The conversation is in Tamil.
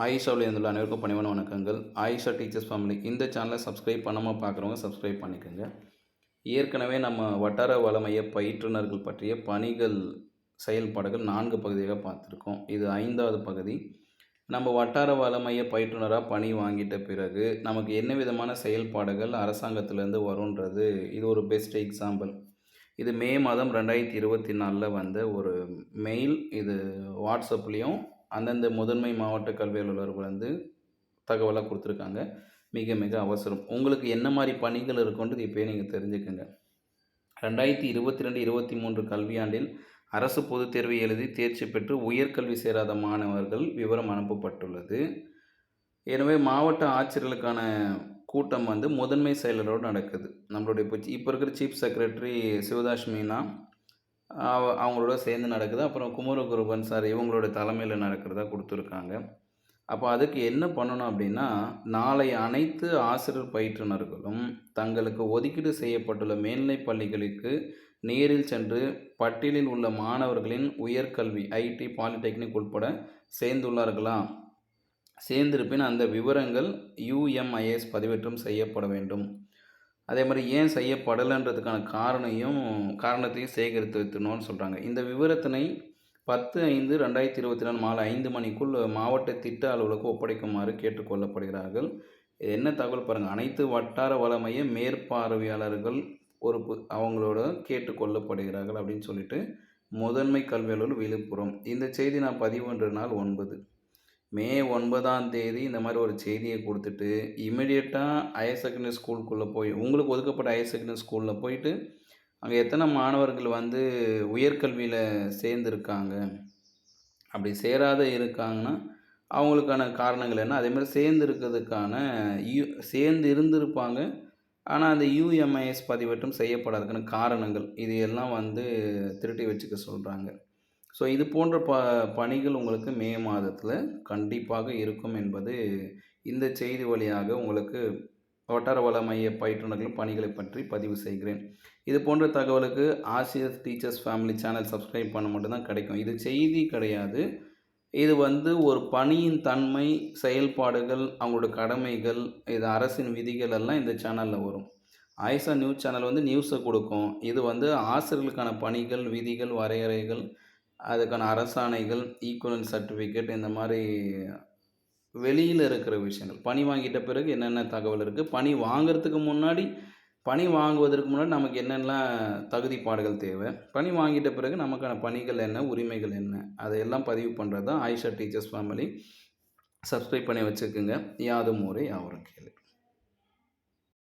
ஆயிஷாவில் இருந்துள்ள அனைவருக்கும் பணிவான வணக்கங்கள். ஆயிஷா டீச்சர்ஸ் ஃபேமிலி இந்த சேனலை சப்ஸ்கிரைப் பண்ணாமல் பார்க்குறவங்க சப்ஸ்கிரைப் பண்ணிக்கோங்க. ஏற்கனவே நம்ம வட்டார வளமைய பயிற்றுனர்கள் பற்றிய பணிகள் செயல்பாடுகள் நான்கு பகுதியாக பார்த்துருக்கோம். இது ஐந்தாவது பகுதி. நம்ம வட்டார வளமைய பயிற்றுனராக பணி வாங்கிட்ட பிறகு நமக்கு என்ன விதமான செயல்பாடுகள் அரசாங்கத்திலேருந்து வருன்றது? இது ஒரு பெஸ்ட் எக்ஸாம்பிள் இது மே மாதம் ரெண்டாயிரத்தி இருபத்தி நாலில் வந்த ஒரு மெயில் இது வாட்ஸ்அப்லேயும் அந்தந்த முதன்மை மாவட்ட கல்வி அலுவலர்கள் வந்து தகவலாக கொடுத்துருக்காங்க. மிக மிக அவசரம். உங்களுக்கு என்ன மாதிரி பணிகள் இருக்குன்றது இப்போயே நீங்கள் தெரிஞ்சுக்கோங்க. ரெண்டாயிரத்தி இருபத்தி ரெண்டு இருபத்தி மூன்று கல்வியாண்டில் அரசு பொதுத் தேர்வை எழுதி தேர்ச்சி பெற்று உயர்கல்வி சேராத மாணவர்கள் விவரம் அனுப்பப்பட்டுள்ளது. எனவே மாவட்ட ஆட்சியர்களுக்கான கூட்டம் வந்து முதன்மை செயலரோடு நடக்குது. நம்மளுடைய இப்போ இப்போ இருக்கிற சீஃப் செக்ரட்டரி சிவதாஸ் மீனா அவங்களோட சேர்ந்து நடக்குது. அப்புறம் குமரகுருபன் சார் இவங்களோட தலைமையில் நடக்கிறதா கொடுத்துருக்காங்க. அப்போ அதுக்கு என்ன பண்ணணும் அப்படின்னா நாளை அனைத்து ஆசிரியர் பயிற்றுனர்களும் தங்களுக்கு ஒதுக்கீடு செய்யப்பட்டுள்ள மேல்நிலை பள்ளிகளுக்கு நேரில் சென்று பட்டியலில் உள்ள மாணவர்களின் உயர்கல்வி ஐடி பாலிடெக்னிக் உட்பட சேர்ந்துள்ளார்களா? சேர்ந்திருப்பின் அந்த விவரங்கள் யூஎம்ஐஎஸ் பதிவேற்றம் செய்யப்பட வேண்டும். அதே மாதிரி ஏன் செய்யப்படலைன்றதுக்கான காரணையும் காரணத்தையும் சேகரித்து வைத்தணும்னு சொல்கிறாங்க இந்த விவரத்தினை பத்து ஐந்து ரெண்டாயிரத்தி இருபத்தி நாலு மாலை ஐந்து மணிக்குள் மாவட்ட திட்ட அலுவலகம் ஒப்படைக்குமாறு கேட்டுக்கொள்ளப்படுகிறார்கள் இது என்ன தகவல் பாருங்கள் அனைத்து வட்டார வளமைய மேற்பார்வையாளர்கள் பொறுப்பு அவங்களோட கேட்டுக்கொள்ளப்படுகிறார்கள் அப்படின்னு சொல்லிட்டு முதன்மை கல்வி விழுப்புரம். இந்த செய்தி நான் பதிவு நாள் ஒன்பது. மே ஒன்பதாம் தேதி இந்த மாதிரி ஒரு செய்தியை கொடுத்துட்டு இமிடியட்டாக ஹையர் செகண்டரி ஸ்கூலுக்குள்ளே போய் உங்களுக்கு ஒதுக்கப்பட்ட ஹையர் செகண்டரி ஸ்கூலில் போயிட்டு அங்கே எத்தனை மாணவர்கள் வந்து உயர்கல்வியில் சேர்ந்துருக்காங்க அப்படி சேராத இருக்காங்கன்னா அவங்களுக்கான காரணங்கள் என்ன? அதே மாதிரி சேர்ந்து இருக்கிறதுக்கான யூ சேர்ந்து இருந்திருப்பாங்க. ஆனால் அந்த யூஎம்ஐஎஸ் பதிவேற்றம் செய்யப்படாதுக்கான காரணங்கள் இது எல்லாம் வந்து திருட்டி வச்சுக்க சொல்கிறாங்க ஸோ இது போன்ற ப பணிகள் உங்களுக்கு மே மாதத்தில் கண்டிப்பாக இருக்கும் என்பது இந்த செய்தி வழியாக உங்களுக்கு வட்டார வள மைய பயிற்றுனர்கள் பணிகளை பற்றி பதிவு செய்கிறேன். இது போன்ற தகவலுக்கு ஆசிரியர் டீச்சர்ஸ் ஃபேமிலி சேனல் சப்ஸ்கிரைப் பண்ண மட்டும்தான் கிடைக்கும். இது செய்தி கிடையாது. இது வந்து ஒரு பணியின் தன்மை செயல்பாடுகள் அவங்களோட கடமைகள் இது அரசின் விதிகள் எல்லாம் இந்த சேனலில் வரும். ஆயிஷா நியூஸ் சேனல் வந்து நியூஸை கொடுக்கும். இது வந்து ஆசிரியர்களுக்கான பணிகள் விதிகள் வரையறைகள் அதுக்கான அரசாணைகள் ஈக்குவலன் சர்டிஃபிகேட் இந்த மாதிரி வெளியில் இருக்கிற விஷயங்கள். பணி வாங்கிட்ட பிறகு என்னென்ன தகவல் இருக்குது பணி வாங்குறதுக்கு முன்னாடி பணி வாங்குவதற்கு முன்னாடி நமக்கு என்னென்ன தகுதிப்பாடுகள் தேவை? பணி வாங்கிட்ட பிறகு நமக்கான பணிகள் என்ன? உரிமைகள் என்ன? அதையெல்லாம் பதிவு பண்ணுறது தான் ஆயிஷா டீச்சர்ஸ் ஃபேமிலி சப்ஸ்கிரைப் பண்ணி வச்சுக்கோங்க யாதும் ஊரே யாவரும் கேளு.